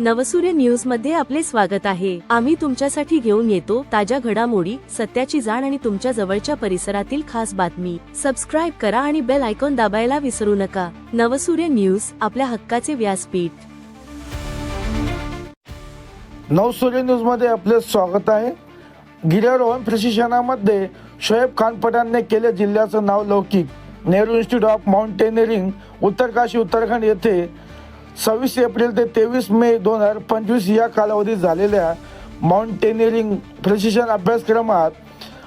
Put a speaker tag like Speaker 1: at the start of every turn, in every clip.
Speaker 1: नवसूर्य न्यूजमध्ये आपले स्वागत आहे. आम्ही तुमच्यासाठी घेऊन येतो ताज्या घडामोडी सत्याची जाण आणि तुमच्या जवळच्या परिसरातील खास बातमी. सबस्क्राईब करा आणि बेल आयकॉन दाबायला विसरू नका. नवसूर्य न्यूज आपल्या हक्काचे व्यासपीठ.
Speaker 2: नवसूर्य न्यूजमध्ये आपले स्वागत आहे. गिर्यारोहण प्रशिक्षणामध्ये शोएब खान पठाणने केले जिल्ह्याचं नाव लौकिक. Nehru Institute of Mountaineering Uttarkashi Uttarakhand येथे सव्वीस एप्रिल ते तेवीस मे दोन हजार पंचवीस या कालावधीत झालेल्या माउंटेनिअरिंग प्रशिक्षण अभ्यासक्रमात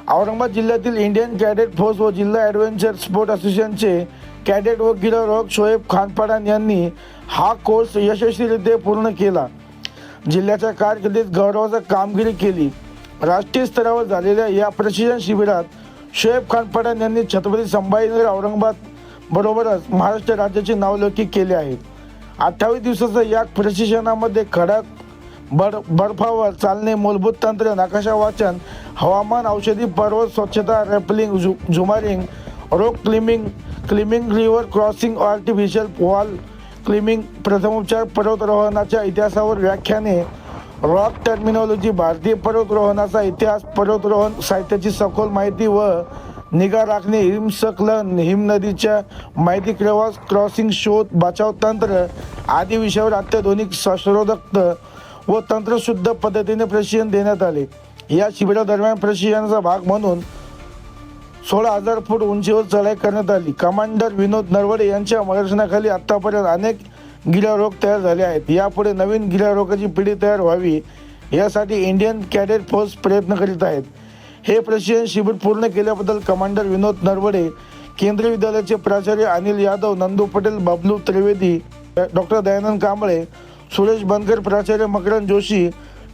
Speaker 2: औरंगाबाद जिल्ह्यातील इंडियन कॅडेट फोर्स व जिल्हा ॲडव्हेंचर स्पोर्ट असोसिएशनचे कॅडेट व गिर्यारोहक शोएब खानपाडान यांनी हा कोर्स यशस्वीरित्या पूर्ण केला. जिल्ह्याच्या कारकिर्दीत गौरवाचा कामगिरी केली. राष्ट्रीय स्तरावर झालेल्या या प्रशिक्षण शिबिरात शोएब खानपाडान यांनी छत्रपती संभाजीनगर औरंगाबाद बरोबरच महाराष्ट्र राज्याचे नावलौकिक केले आहे. अठ्ठावीस दिवसाचं या प्रशिक्षणामध्ये खडक बर बर्फावर चालणे मूलभूत तंत्र नकाशा वाचन हवामान औषधी पर्वत स्वच्छता rappelling झु jumaring rock climbing climbing river crossing artificial wall climbing प्रथमोपचार पर्वतरोहणाच्या इतिहासावर व्याख्याने रॉक टर्मिनॉलॉजी भारतीय पर्वतरोहणाचा इतिहास पर्वतरोहण साहित्याची सखोल माहिती व निगा राखणे हिमस्खलन हिमनदीच्या माहिती प्रवास क्रॉसिंग शोध बचाव तंत्र आदी विषयावर अत्याधुनिक संशोधक व तंत्रशुद्ध पद्धतीने प्रशिक्षण देण्यात आले. या शिबिरादरम्यान प्रशिक्षणाचा भाग म्हणून सोळा हजार फूट उंचीवर चढाई करण्यात आली. कमांडर विनोद नरवडे यांच्या मार्गदर्शनाखाली आतापर्यंत अनेक गिर्यारोग तयार झाले आहेत. यापुढे नवीन गिर्यारोगाची पिढी तयार व्हावी यासाठी इंडियन कॅडेट फोर्स प्रयत्न करीत आहेत. हे प्रशिक्षण शिबिर पूर्ण केल्याबद्दल कमांडर विनोद नरवडे केंद्रीय विद्यालयाचे प्राचार्य अनिल यादव नंदू पटेल बबलू त्रिवेदी डॉक्टर दयानंद कांबळे सुरेश बनकर प्राचार्य Makarand Joshi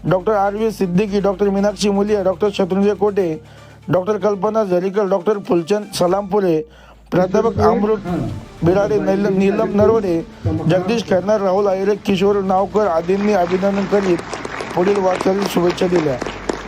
Speaker 2: doctor R V Siddiqui doctor Meenakshi Mulia doctor Shatrunjay Kote doctor Kalpana झरीकर doctor Phulchand Salampure प्राध्यापक अमृत बिराडे नील नीलम नरवडे जगदीश खैरनार राहुल आयरे किशोर नावकर आदींनी अभिनंदन करीत पुढील वाटचाली शुभेच्छा दिल्या.